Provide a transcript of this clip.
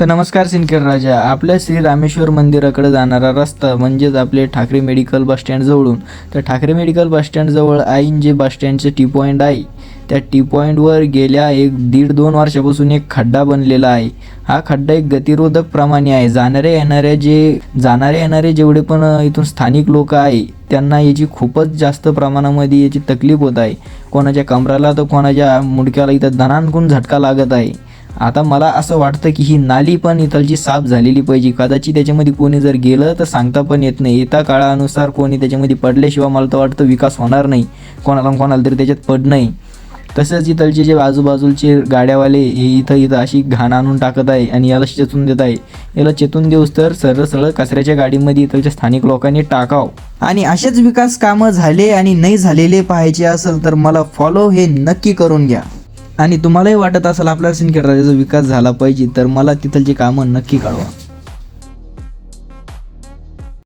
तर नमस्कार सिनखेड राजा. आपल्या श्री रामेश्वर मंदिराकडे जाणारा रस्ता म्हणजेच आपले ठाकरे मेडिकल बस जवळून. तर ठाकरे मेडिकल बस आईन जे बस स्टँडचं टी पॉईंट आहे. त्या टी पॉईंटवर गेल्या एक दीड दोन वर्षापासून एक खड्डा बनलेला आहे. हा खड्डा एक गतिरोधक प्रमाणे आहे. जाणाऱ्या येणाऱ्या जे जाणारे येणारे जेवढे पण इथून स्थानिक लोक आहे त्यांना याची खूपच जास्त प्रमाणामध्ये याची तकलीफ होत आहे. कोणाच्या कमराला तर कोणाच्या मुडक्याला इथं धनांकून झटका लागत आहे. आता मला असं वाटतं की ही नाली पण इथलची साफ झालेली पाहिजे. कदाचित त्याच्यामध्ये कोणी जर गेलं तर सांगता पण येत नाही. येत्या काळानुसार कोणी त्याच्यामध्ये पडल्याशिवाय मला तर वाटतं विकास होणार नाही. कोणाला कोणाला तरी त्याच्यात पड नाही तसंच इथलचे जे आजूबाजूचे गाड्यावाले हे इथं इथं अशी घाण आणून टाकत आहे आणि याला चेतून देत आहे. याला चेतून देऊस तर सरळ सरळ कचऱ्याच्या गाडीमध्ये इथलच्या स्थानिक लोकांनी टाकाव. आणि असेच विकास कामं झाले आणि नाही झालेले पाहायचे असेल तर मला फॉलो हे नक्की करून घ्या. आणि तुम्हालाही वाटत असेल आपल्या सिंदखेड राजाचा विकास झाला पाहिजे तर मला तिथलची कामं नक्की कळवा.